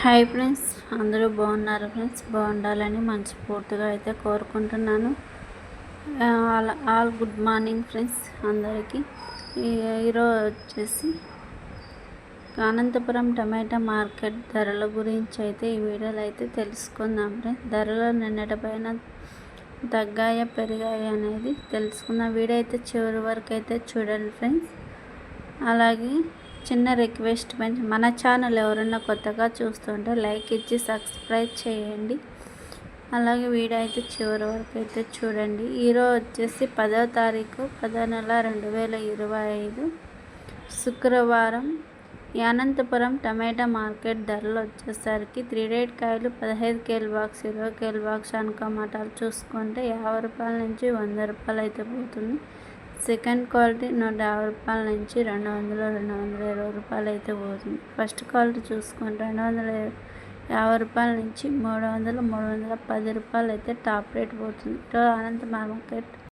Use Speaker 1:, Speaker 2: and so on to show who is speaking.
Speaker 1: Hi friends అందరూ బాగున్నారు friends? బాగుండాలని మనస్ఫూర్తిగా అయితే కోరుకుంటున్నాను. ఆల్ గుడ్ మార్నింగ్ ఫ్రెండ్స్ అందరికీ. ఈరోజు వచ్చేసి అనంతపురం టమాటా మార్కెట్ ధరల గురించి అయితే ఈ వీడియోలో అయితే తెలుసుకుందాం ఫ్రెండ్స్. ధరలు నిన్నటిపైన తగ్గాయ పెరిగాయి అనేది తెలుసుకుందాం. వీడియో అయితే చివరి వరకు అయితే చూడండి ఫ్రెండ్స్. అలాగే చిన్న రిక్వెస్ట్ ఫ్రెండ్స్ మన ఛానల్ ఎవరైనా కొత్తగా చూస్తుంటే లైక్ ఇచ్చి సబ్స్క్రైబ్ చేయండి. అలాగే వీడియో అయితే చివరి వరకు అయితే చూడండి. ఈరోజు వచ్చేసి పదో తారీఖు పదో నెల రెండు వేల ఇరవై ఐదు. శుక్రవారం అనంతపురం టమాటా మార్కెట్ ధరలు వచ్చేసరికి త్రీ రేట్ కాయలు పదహైదు కేల్ బాక్స్ ఇరవై కేల్ బాక్స్ అనుకోమాటాలు చూసుకుంటే యాభై రూపాయల నుంచి వంద రూపాయలు అయితే పోతుంది. సెకండ్ క్వాలిటీ నూట యాభై రూపాయల నుంచి రెండు వందల రెండు వందల ఇరవై రూపాయలు అయితే పోతుంది. ఫస్ట్ క్వాలిటీ చూసుకొని రెండు వందల యాభై రూపాయల నుంచి మూడు వందలు మూడు వందల పది రూపాయలు అయితే టాప్ రేట్ పోతుంది. అనంత మార్కెట్